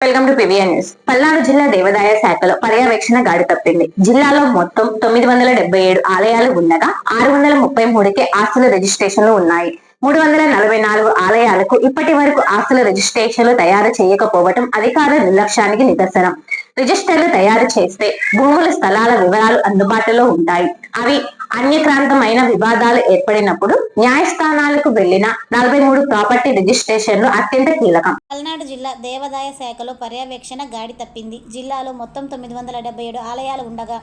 Welcome to PVN news. Palnadu జిల్లా దేవాదాయ శాఖలో పర్యవేక్షణ గాడి తప్పింది. జిల్లాలో మొత్తం తొమ్మిది వందల డెబ్బై ఏడు ఆలయాలు ఉండగా ఆరు వందల ముప్పై మూడుకి ఆస్తుల రిజిస్ట్రేషన్లు ఉన్నాయి. మూడు వందల నలభై నాలుగు ఆలయాలకు ఇప్పటి వరకు ఆస్తుల రిజిస్ట్రేషన్లు తయారు చేయకపోవటం అధికారుల నిర్లక్ష్యానికి నిదర్శనం. రిజిస్టర్లు తయారు చేస్తే భూముల స్థలాల వివరాలు అందుబాటులో ఉంటాయి. అవి అన్యక్రాంతమైన వివాదాలు ఏర్పడినప్పుడు న్యాయస్థానాలకు వెళ్ళిన నలభై మూడు ప్రాపర్టీ రిజిస్ట్రేషన్లు అత్యంత కీలకం. పల్నాడు జిల్లా దేవాదాయ శాఖలో పర్యవేక్షణ గాడి తప్పింది. జిల్లాలో మొత్తం తొమ్మిది వందల డెబ్బై ఏడు ఆలయాలు ఉండగా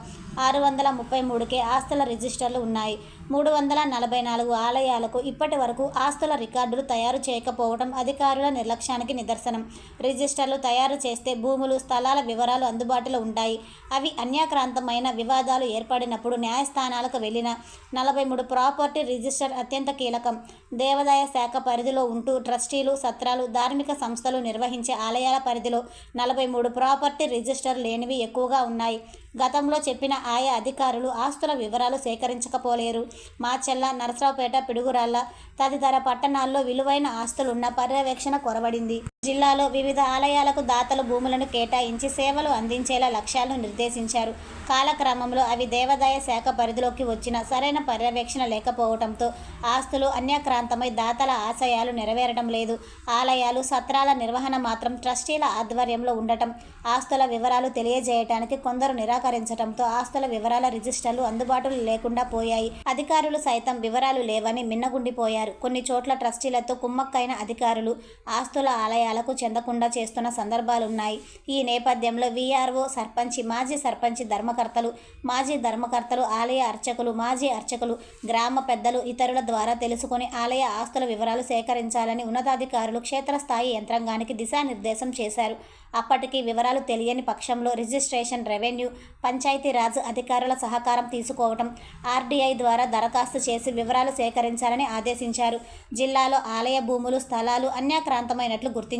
ఆరు వందల ముప్పై మూడుకే ఆస్తుల రిజిస్టర్లు ఉన్నాయి. మూడు వందల నలభై నాలుగు ఆలయాలకు ఇప్పటి వరకు ఆస్తుల రికార్డులు తయారు చేయకపోవడం అధికారుల నిర్లక్ష్యానికి నిదర్శనం. రిజిస్టర్లు తయారు చేస్తే భూములు స్థలాల వివరాలు అందుబాటులో ఉంటాయి. అవి అన్యాక్రాంతమైన వివాదాలు ఏర్పడినప్పుడు న్యాయస్థానాలకు వెళ్ళిన నలభై మూడు ప్రాపర్టీ రిజిస్టర్ అత్యంత కీలకం. దేవాదాయ శాఖ పరిధిలో ఉంటూ ట్రస్టీలు సత్రాలు ధార్మిక సంస్థలు నిర్వహించే ఆలయాల పరిధిలో నలభై మూడు ప్రాపర్టీ రిజిస్టర్ లేనివి ఎక్కువగా ఉన్నాయి. గతంలో చెప్పిన ఆయా అధికారులు ఆస్తుల వివరాలు సేకరించకపోలేరు. మాచెల్ల నరసరావుపేట పిడుగురాళ్ళ తదితర పట్టణాల్లో విలువైన ఆస్తులున్న పర్యవేక్షణ కొరబడింది. జిల్లాలో వివిధ ఆలయాలకు దాతలు భూములను కేటాయించి సేవలు అందించేలా లక్ష్యాలను నిర్దేశించారు. కాలక్రమంలో అవి దేవాదాయ శాఖ పరిధిలోకి వచ్చిన సరైన పర్యవేక్షణ లేకపోవడంతో ఆస్తులు అన్యక్రాంతమై దాతల ఆశయాలు నెరవేరడం లేదు. ఆలయాలు సత్రాల నిర్వహణ మాత్రం ట్రస్టీల ఆధ్వర్యంలో ఉండటం ఆస్తుల వివరాలు తెలియజేయటానికి కొందరు నిరాకరించడంతో ఆస్తుల వివరాల రిజిస్టర్లు అందుబాటులో లేకుండా పోయాయి. అధికారులు సైతం వివరాలు లేవని మిన్నగుండిపోయారు. కొన్ని చోట్ల ట్రస్టీలతో కుమ్మక్కైన అధికారులు ఆస్తుల ఆలయాలకు చెందకుండా చేస్తున్న సందర్భాలున్నాయి. ఈ నేపథ్యంలో వీఆర్ఓ సర్పంచి మాజీ సర్పంచి ధర్మకర్తలు మాజీ ధర్మకర్తలు ఆలయ అర్చకులు మాజీ అర్చకులు గ్రామ పెద్దలు ఇతరుల ద్వారా తెలుసుకొని ఆలయ ఆస్తుల వివరాలు సేకరించాలని ఉన్నతాధికారులు క్షేత్రస్థాయి యంత్రాంగానికి దిశానిర్దేశం చేశారు. అప్పటికి వివరాలు తెలియని పక్షంలో రిజిస్ట్రేషన్ రెవెన్యూ పంచాయతీరాజ్ అధికారుల సహకారం తీసుకోవటం ఆర్డీఐ ద్వారా దరఖాస్తు చేసి వివరాలు సేకరించాలని ఆదేశించారు. జిల్లాలో ఆలయ భూములు స్థలాలు అన్యాక్రాంతమైనట్లు గుర్తించారు.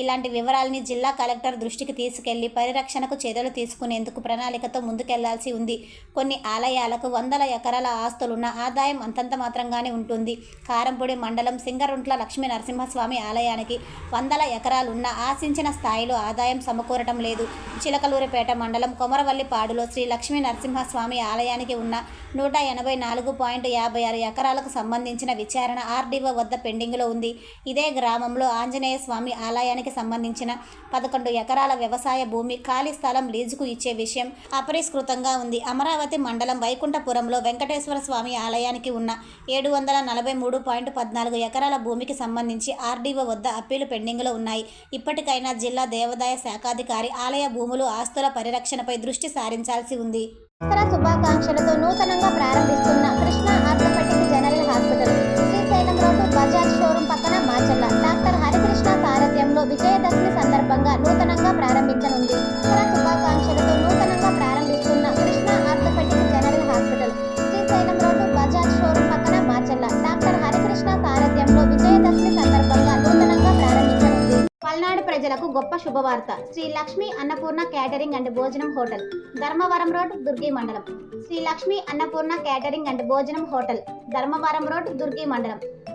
ఇలాంటి వివరాలని జిల్లా కలెక్టర్ దృష్టికి తీసుకెళ్ళి పరిరక్షణకు చర్యలు తీసుకునేందుకు ప్రణాళికతో ముందుకెళ్ళాల్సి ఉంది. కొన్ని ఆలయాలకు వందల ఎకరాల ఆస్తులున్న ఆదాయం అంతంత మాత్రంగానే ఉంటుంది. కారంపూడి మండలం సింగరుంట్ల లక్ష్మీ నరసింహస్వామి ఆలయానికి వందల ఎకరాలున్న ఆశించిన స్థాయిలో ఆదాయం సమకూరటం లేదు. చిలకలూరిపేట మండలం కొమరవల్లిపాడులో శ్రీ లక్ష్మీ నరసింహస్వామి ఆలయానికి ఉన్న నూట ఎనభై నాలుగు పాయింట్ యాభై ఆరు ఎకరాలకు సంబంధించిన విచారణ ఆర్డీఓ వద్ద పెండింగ్లో ఉంది. ఇదే గ్రామంలో ఆంజనేయ స్వామి ఆలయానికి సంబంధించిన పదకొండు ఎకరాల వ్యవసాయ భూమి ఖాళీ స్థలం లీజుకు ఇచ్చే విషయం అపరిష్కృతంగా ఉంది. అమరావతి మండలం వైకుంఠపురంలో వెంకటేశ్వర స్వామి ఆలయానికి ఉన్న ఏడు వందల నలభై మూడు పాయింట్ పద్నాలుగు ఎకరాల భూమికి సంబంధించి ఆర్డీఓ వద్ద అప్పీలు పెండింగ్లో ఉన్నాయి. ఇప్పటికైనా జిల్లా దేవాదాయ శాఖాధికారి ఆలయ భూములు ఆస్తుల పరిరక్షణపై దృష్టి సారించాల్సి ఉంది. శుభాకాంక్షలతో నూతనంగా ప్రారంభిస్తున్న కృష్ణ జనరల్ హాస్పిటల్ విజయదశమి సందర్భంగా నూతనంగా ప్రారంభించనుంది. దసరా శుభాకాంక్షలతో నూతనంగా ప్రారంభిస్తున్న Krishna orthopaedic general hospital Srisailam road Bajaj showroom పక్కన మాచల్ల డాక్టర్ హరికృష్ణ సారథ్యంలో విజయదశమి సందర్భంగా నూతనంగా ప్రారంభించనుంది. పల్నాడు ప్రజలకు గొప్ప శుభవార్త. శ్రీ లక్ష్మి అన్నపూర్ణ క్యాటరింగ్ అండ్ భోజనం హోటల్ ధర్మవరం రోడ్ దుర్గి మండలం. శ్రీ లక్ష్మి అన్నపూర్ణ క్యాటరింగ్ అండ్ భోజనం హోటల్ ధర్మవరం రోడ్ దుర్గి మండలం.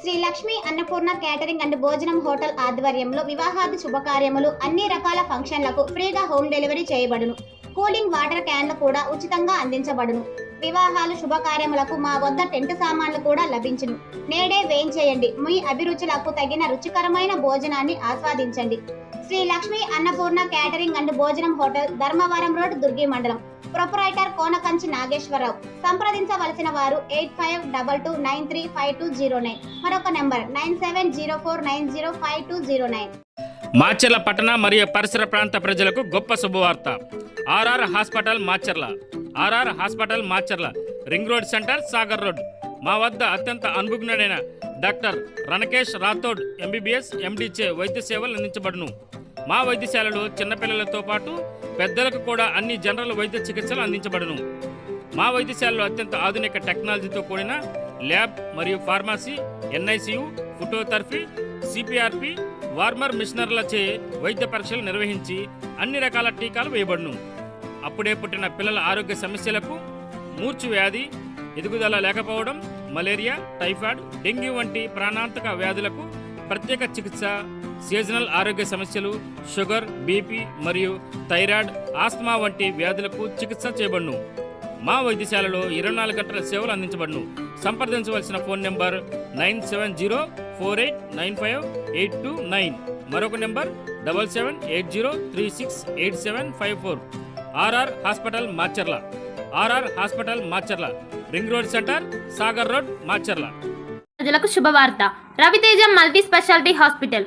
శ్రీ లక్ష్మి అన్నపూర్ణ క్యాటరింగ్ అండ్ భోజనం హోటల్ ఆధ్వర్యంలో వివాహాది శుభకార్యములు అన్ని రకాల ఫంక్షన్లకు ఫ్రీగా హోమ్ డెలివరీ చేయబడును. కూలింగ్ వాటర్ క్యాన్లు కూడా ఉచితంగా అందించబడును. వివాహాలు శుభకార్యములకు మా వద్ద టెంట్ సామాన్లు కూడా లభించును. నేడే వేయించేయండి. మీ అభిరుచులకు తగిన రుచికరమైన భోజనాన్ని ఆస్వాదించండి. శ్రీ లక్ష్మి అన్నపూర్ణ క్యాటరింగ్ అండ్ భోజనం హోటల్ ధర్మవరం రోడ్ దుర్గి మండలం. ప్రొపరైటర్ కోనకంచి నాగేశ్వరరావు. సంప్రదించవలసిన వారు eight five double two nine three five two zero nine. మరొక number nine seven zero four nine zero five two zero nine. Macherla పట్టణ మరియు పరిసర ప్రాంత ప్రజలకు గొప్ప శుభవార్త. RR hospital Macherla. RR hospital Macherla. Ring road centre Sagar road. మా వద్ద అత్యంత అనుభవజ్ఞుడైన డాక్టర్ రణకేష్ రాథోడ్ ఎంబీబీఎస్ ఎండీచే వైద్య సేవలు అందించబడును. మా వైద్యశాలలో చిన్నపిల్లలతో పాటు పెద్దలకు కూడా అన్ని జనరల్ వైద్య చికిత్సలు అందించబడును. మా వైద్యశాలలో అత్యంత ఆధునిక టెక్నాలజీతో కూడిన ల్యాబ్ మరియు pharmacy NICU phototherapy CPRP warmer మిషనర్లచే వైద్య పరీక్షలు నిర్వహించి అన్ని రకాల టీకాలు వేయబడును. అప్పుడే పుట్టిన పిల్లల ఆరోగ్య సమస్యలకు మూర్చు వ్యాధి ఎదుగుదల లేకపోవడం మలేరియా టైఫాయిడ్ డెంగ్యూ వంటి ప్రాణాంతక వ్యాధులకు ప్రత్యేక చికిత్స సీజనల్ ఆరోగ్య సమస్యలు షుగర్ బీపీ మరియు థైరాయిడ్ ఆస్మా వంటి వ్యాధులకు చికిత్స చేయబడును. మా వైద్యశాలలో ఇరవై నాలుగు గంటల సేవలు అందించబడును. సంప్రదించవలసిన phone number nine seven zero four eight nine five eight two nine. మరొక number double seven eight zero three six eight seven five four. RR hospital Macherla RR hospital Macherla ring road centre Sagar road Macherla ప్రజలకు శుభవార్త. Raviteja multi speciality hospital.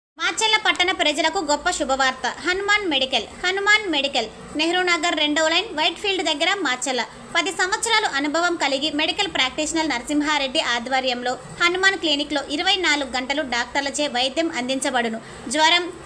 Macherla పట్టణ ప్రజలకు గొప్ప శుభవార్త. Hanuman medical Hanuman medical. Nehru Nagar రెండవ line white field దగ్గర మాచెల్ల పది సంవత్సరాలు అనుభవం కలిగి మెడికల్ ప్రాక్టీషనర్ నరసింహారెడ్డి ఆధ్వర్యంలో హనుమాన్ క్లినిక్లో ఇరవై నాలుగు గంటలు డాక్టర్లచే వైద్యం అందించబడును. జ్వరం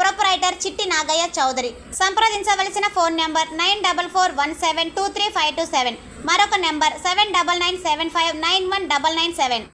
ప్రొపరైటర్ చిట్టి నాగయ్య చౌదరి సంప్రదించవలసిన phone number nine double four one seven two three five two seven మరొక number seven double nine seven five nine one double nine seven